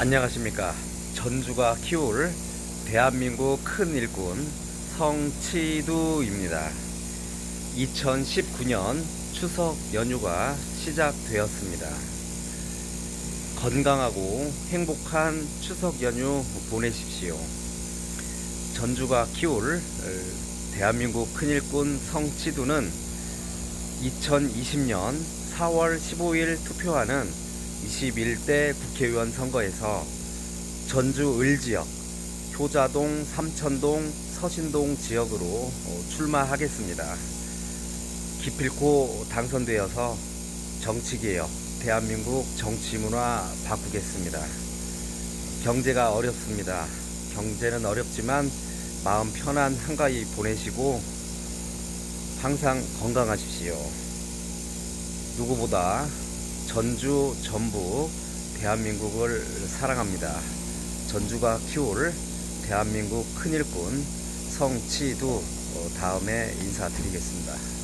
안녕하십니까. 전주가 키울 대한민국 큰 일꾼 성치두입니다. 2019년 추석 연휴가 시작되었습니다. 건강하고 행복한 추석 연휴 보내십시오. 전주가 키울 어, 대한민국 큰일꾼 성치두는 2020년 4월 15일 투표하는 21대 국회의원 선거에서 전주 을지역, 효자동, 삼천동, 서신동 지역으로 어, 출마하겠습니다. 기필코 당선되어서 정치개혁, 대한민국 정치 문화 바꾸겠습니다. 경제가 어렵습니다. 경제는 어렵지만 마음 편한 한가위 보내시고 항상 건강하십시오. 누구보다 전주, 전북, 대한민국을 사랑합니다. 전주가 키울 대한민국 큰일꾼 성치두 어, 다음에 인사드리겠습니다.